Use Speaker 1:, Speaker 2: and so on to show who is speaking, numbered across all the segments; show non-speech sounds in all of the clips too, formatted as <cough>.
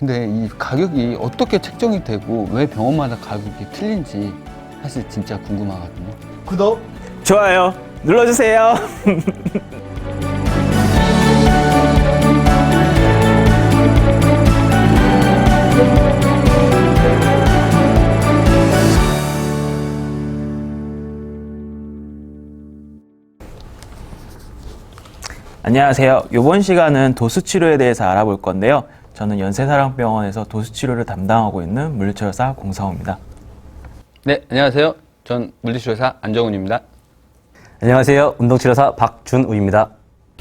Speaker 1: 근데 이 가격이 어떻게 책정이 되고 왜 병원마다 가격이 틀린지 사실 진짜 궁금하거든요.
Speaker 2: 구독
Speaker 3: 좋아요. 눌러주세요. <laughs> 안녕하세요. 이번 시간은 도수 치료에 대해서 알아볼 건데요. 저는 연세사랑병원에서 도수 치료를 담당하고 있는 물리치료사 공사호입니다.
Speaker 1: 네, 안녕하세요. 전 물리치료사 안정훈입니다.
Speaker 4: 안녕하세요. 운동치료사 박준우입니다.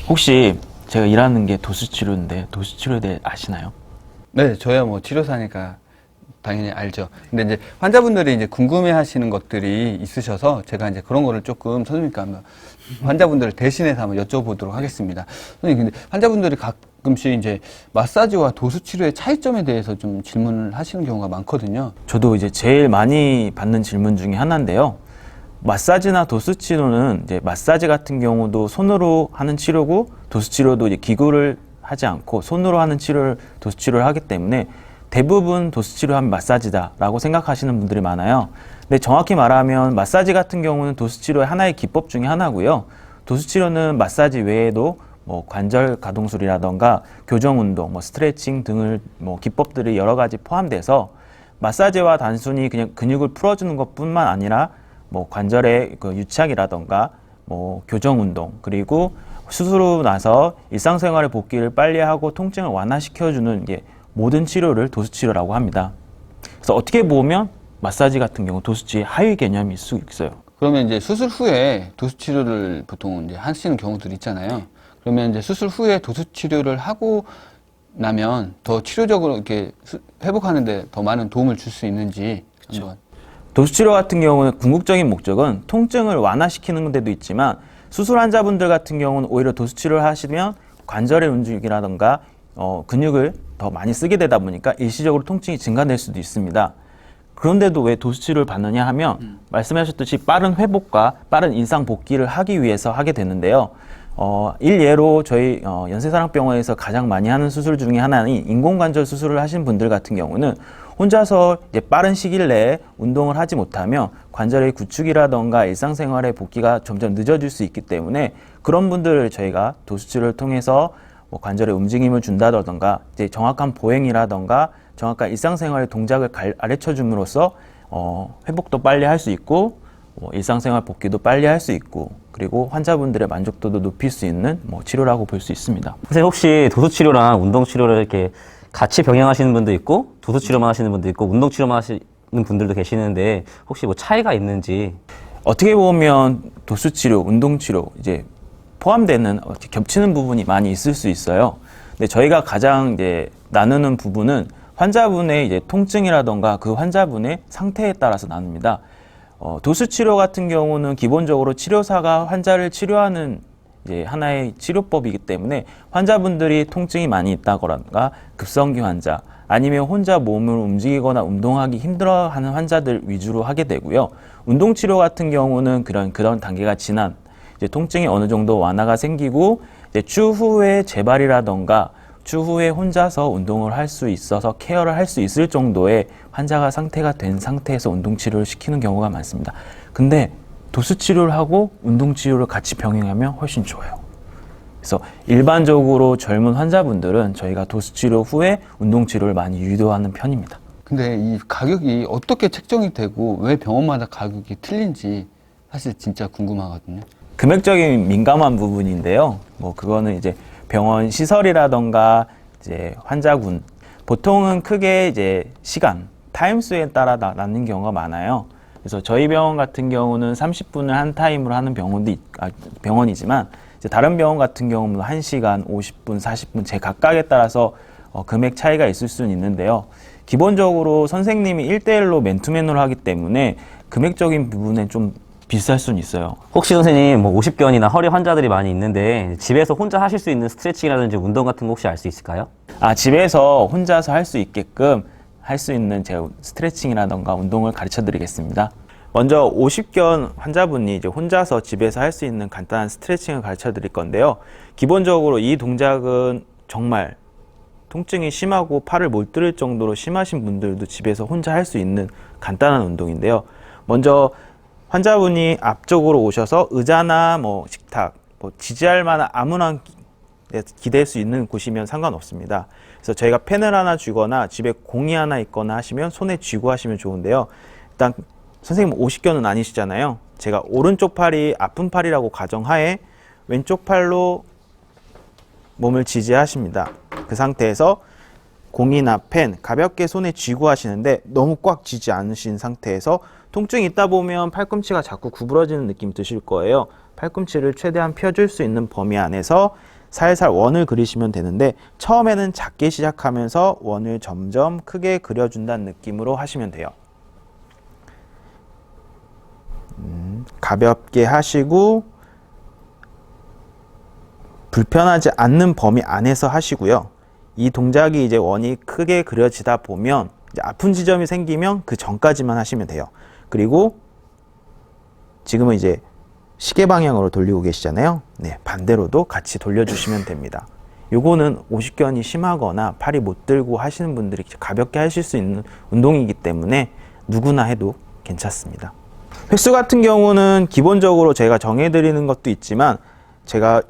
Speaker 3: 혹시 제가 일하는 게 도수 치료인데 도수 치료에 대해 아시나요?
Speaker 1: 네, 저야 뭐 치료사니까 당연히 알죠. 근데 이제 환자분들이 이제 궁금해 하시는 것들이 있으셔서 제가 이제 그런 거를 조금 선생님께 한번 환자분들을 대신해서 한번 여쭤보도록 하겠습니다. 선생님, 근데 환자분들이 가끔씩 이제 마사지와 도수 치료의 차이점에 대해서 좀 질문을 하시는 경우가 많거든요.
Speaker 3: 저도 이제 제일 많이 받는 질문 중에 하나인데요. 마사지나 도수 치료는 이제 마사지 같은 경우도 손으로 하는 치료고 도수 치료도 이제 기구를 하지 않고 손으로 하는 치료를 도수 치료를 하기 때문에 대부분 도수 치료하면 마사지다라고 생각하시는 분들이 많아요. 근데 정확히 말하면 마사지 같은 경우는 도수 치료의 하나의 기법 중에 하나고요. 도수 치료는 마사지 외에도 뭐 관절 가동술이라던가 교정 운동, 뭐 스트레칭 등을 뭐 기법들이 여러 가지 포함돼서 마사지와 단순히 그냥 근육을 풀어주는 것뿐만 아니라 뭐 관절의 그 유착이라던가 뭐 교정 운동 그리고 수술 후 나서 일상생활의 복귀를 빨리 하고 통증을 완화시켜주는 게 모든 치료를 도수치료라고 합니다. 그래서 어떻게 보면 마사지 같은 경우 도수치의 하위 개념일 수 있어요.
Speaker 1: 그러면 이제 수술 후에 도수 치료를 보통 이제 하시는 경우들이 있잖아요. 그러면 이제 수술 후에 도수 치료를 하고 나면 더 치료적으로 이렇게 수- 회복하는데 더 많은 도움을 줄 수 있는지 한번.
Speaker 3: 도수 치료 같은 경우는 궁극적인 목적은 통증을 완화시키는 데도 있지만 수술 환자분들 같은 경우는 오히려 도수 치료를 하시면 관절의 움직임이라던가 어, 근육을 더 많이 쓰게 되다 보니까 일시적으로 통증이 증가될 수도 있습니다. 그런데도 왜 도수 치료를 받느냐 하면 말씀하셨듯이 빠른 회복과 빠른 일상 복귀를 하기 위해서 하게 되는데요. 어, 일예로 저희 어, 연세사랑병원에서 가장 많이 하는 수술 중에 하나인 인공관절 수술을 하신 분들 같은 경우는 혼자서 이제 빠른 시일 내에 운동을 하지 못하면 관절의 구축이라던가 일상생활의 복귀가 점점 늦어질 수 있기 때문에 그런 분들을 저희가 도수치료를 통해서 뭐 관절의 움직임을 준다던가 이제 정확한 보행이라던가 정확한 일상생활의 동작을 가르쳐 줌으로써 어, 회복도 빨리 할 수 있고 뭐 일상생활 복귀도 빨리 할 수 있고 그리고 환자분들의 만족도도 높일 수 있는 뭐 치료라고 볼 수 있습니다.
Speaker 4: 선생님 혹시 도수치료랑 운동치료를 이렇게 같이 병행하시는 분도 있고 도수치료만 하시는 분도 있고 운동치료만 하시는 분들도 계시는데 혹시 뭐 차이가 있는지
Speaker 3: 어떻게 보면 도수치료, 운동치료 이제 포함되는 어, 겹치는 부분이 많이 있을 수 있어요. 근데 저희가 가장 이제 나누는 부분은 환자분의 이제 통증이라던가 그 환자분의 상태에 따라서 나눕니다. 어, 도수 치료 같은 경우는 기본적으로 치료사가 환자를 치료하는 이제 하나의 치료법이기 때문에 환자분들이 통증이 많이 있다거나 급성기 환자 아니면 혼자 몸을 움직이거나 운동하기 힘들어하는 환자들 위주로 하게 되고요. 운동 치료 같은 경우는 그런 그런 단계가 지난 이제 통증이 어느 정도 완화가 생기고 이제 추후에 재발이라던가 추후에 혼자서 운동을 할 수 있어서 케어를 할 수 있을 정도의 환자가 상태가 된 상태에서 운동 치료를 시키는 경우가 많습니다. 근데 도수 치료를 하고 운동 치료를 같이 병행하면 훨씬 좋아요. 그래서 일반적으로 젊은 환자분들은 저희가 도수 치료 후에 운동 치료를 많이 유도하는 편입니다.
Speaker 1: 근데 이 가격이 어떻게 책정이 되고 왜 병원마다 가격이 틀린지 사실 진짜 궁금하거든요.
Speaker 3: 금액적인 민감한 부분인데요. 뭐 그거는 이제 병원 시설이라던가 이제 환자군 보통은 크게 이제 시간 타임수에 따라 나, 나는 경우가 많아요. 그래서 저희 병원 같은 경우는 30분을 한 타임으로 하는 병원도 있- 아, 병원이지만 이제 다른 병원 같은 경우는 1시간, 50분, 40분 제 각각에 따라서 어, 금액 차이가 있을 수는 있는데요. 기본적으로 선생님이 1대1로 맨투맨으로 하기 때문에 금액적인 부분에 좀 비쌀 수는 있어요.
Speaker 4: 혹시 선생님 뭐 50견이나 허리 환자들이 많이 있는데 집에서 혼자 하실 수 있는 스트레칭이라든지 운동 같은 거 혹시 알 수 있을까요?
Speaker 3: 아, 집에서 혼자서 할 수 있게끔 할 수 있는 제가 스트레칭이라던가 운동을 가르쳐 드리겠습니다. 먼저 50견 환자분이 이제 혼자서 집에서 할 수 있는 간단한 스트레칭을 가르쳐 드릴 건데요. 기본적으로 이 동작은 정말 통증이 심하고 팔을 못 들을 정도로 심하신 분들도 집에서 혼자 할 수 있는 간단한 운동인데요. 먼저 환자분이 앞쪽으로 오셔서 의자나 뭐 식탁, 뭐 지지할 만한 아무나 기- 네, 기댈 수 있는 곳이면 상관없습니다. 그래서 저희가 펜을 하나 쥐거나 집에 공이 하나 있거나 하시면 손에 쥐고 하시면 좋은데요. 일단 선생님 50견은 아니시잖아요. 제가 오른쪽 팔이 아픈 팔이라고 가정하에 왼쪽 팔로 몸을 지지하십니다. 그 상태에서 공이나 펜 가볍게 손에 쥐고 하시는데 너무 꽉 쥐지 않으신 상태에서 통증이 있다 보면 팔꿈치가 자꾸 구부러지는 느낌 드실 거예요. 팔꿈치를 최대한 펴줄 수 있는 범위 안에서 살살 원을 그리시면 되는데 처음에는 작게 시작하면서 원을 점점 크게 그려준다는 느낌으로 하시면 돼요. 음, 가볍게 하시고 불편하지 않는 범위 안에서 하시고요. 이 동작이 이제 원이 크게 그려지다 보면 아픈 지점이 생기면 그 전까지만 하시면 돼요. 그리고 지금은 이제 시계 방향으로 돌리고 계시잖아요. 네, 반대로도 같이 돌려주시면 됩니다. 요거는 오십견이 심하거나 팔이 못 들고 하시는 분들이 가볍게 하실 수 있는 운동이기 때문에 누구나 해도 괜찮습니다. 횟수 같은 경우는 기본적으로 제가 정해드리는 것도 있지만 제가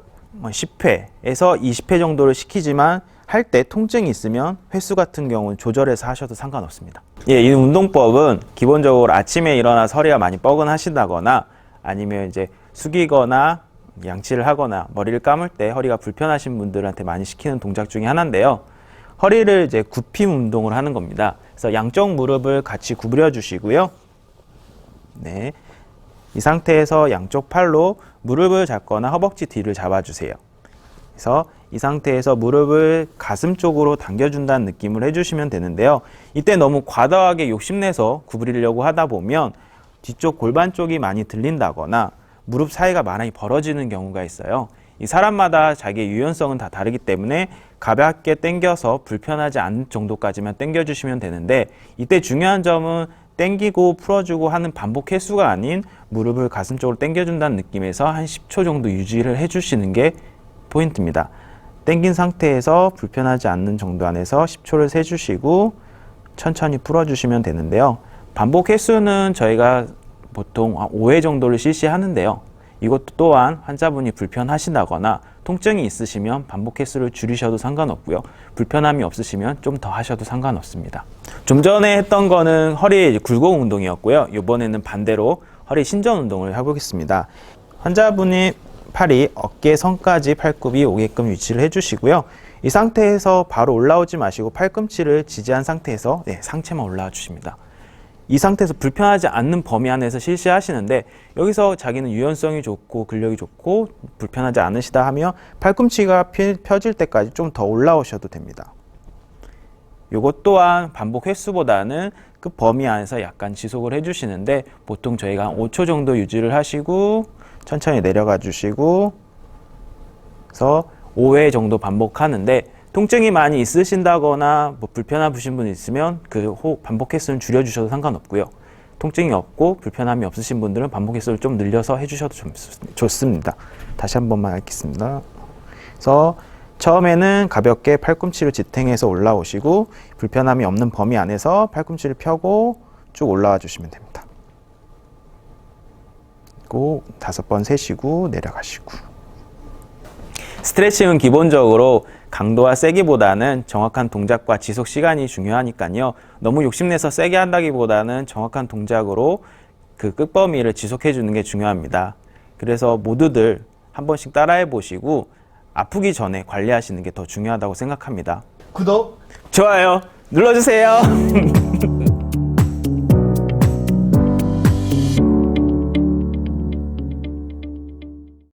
Speaker 3: 10회에서 20회 정도를 시키지만 할 때 통증이 있으면 횟수 같은 경우는 조절해서 하셔도 상관없습니다. 예, 이 운동법은 기본적으로 아침에 일어나서 허리가 많이 뻐근하신다거나 아니면 이제 숙이거나 양치를 하거나 머리를 감을 때 허리가 불편하신 분들한테 많이 시키는 동작 중에 하나인데요. 허리를 이제 굽힘 운동을 하는 겁니다. 그래서 양쪽 무릎을 같이 구부려 주시고요. 네. 이 상태에서 양쪽 팔로 무릎을 잡거나 허벅지 뒤를 잡아주세요. 그래서 이 상태에서 무릎을 가슴 쪽으로 당겨준다는 느낌을 해주시면 되는데요. 이때 너무 과다하게 욕심내서 구부리려고 하다 보면 뒤쪽 골반 쪽이 많이 들린다거나 무릎 사이가 많이 벌어지는 경우가 있어요. 이 사람마다 자기의 유연성은 다 다르기 때문에 가볍게 당겨서 불편하지 않은 정도까지만 당겨주시면 되는데 이때 중요한 점은 당기고 풀어주고 하는 반복 횟수가 아닌 무릎을 가슴 쪽으로 당겨준다는 느낌에서 한 10초 정도 유지를 해주시는 게 포인트입니다. 당긴 상태에서 불편하지 않는 정도 안에서 10초를 세주시고 천천히 풀어주시면 되는데요. 반복 횟수는 저희가 보통 5회 정도를 실시하는데요. 이것도 또한 환자분이 불편하시다거나 통증이 있으시면 반복 횟수를 줄이셔도 상관없고요. 불편함이 없으시면 좀 더 하셔도 상관없습니다. 좀 전에 했던 거는 허리 굴곡 운동이었고요. 이번에는 반대로 허리 신전 운동을 해보겠습니다. 환자분이 팔이 어깨 선까지 팔굽이 오게끔 위치를 해주시고요. 이 상태에서 바로 올라오지 마시고 팔꿈치를 지지한 상태에서 네, 상체만 올라와 주십니다. 이 상태에서 불편하지 않는 범위 안에서 실시하시는데 여기서 자기는 유연성이 좋고 근력이 좋고 불편하지 않으시다 하면 팔꿈치가 펴- 펴질 때까지 좀 더 올라오셔도 됩니다. 요것 또한 반복 횟수보다는 그 범위 안에서 약간 지속을 해주시는데 보통 저희가 한 5초 정도 유지를 하시고 천천히 내려가 주시고 그래서 5회 정도 반복하는데 통증이 많이 있으신다거나 뭐 불편하신 분 있으면 그 호, 반복 횟수는 줄여주셔도 상관없고요. 통증이 없고 불편함이 없으신 분들은 반복 횟수를 좀 늘려서 해주셔도 좀 좋습니다. 다시 한 번만 하겠습니다. 그래서 처음에는 가볍게 팔꿈치를 지탱해서 올라오시고 불편함이 없는 범위 안에서 팔꿈치를 펴고 쭉 올라와 주시면 됩니다. 그리고 다섯 번 세시고 내려가시고 스트레칭은 기본적으로 강도와 세기보다는 정확한 동작과 지속 시간이 중요하니까요. 너무 욕심내서 세게 한다기보다는 정확한 동작으로 그 끝범위를 지속해 주는 게 중요합니다. 그래서 모두들 한 번씩 따라해 보시고 아프기 전에 관리하시는 게 더 중요하다고 생각합니다.
Speaker 1: 구독
Speaker 3: 좋아요. 눌러주세요. <laughs>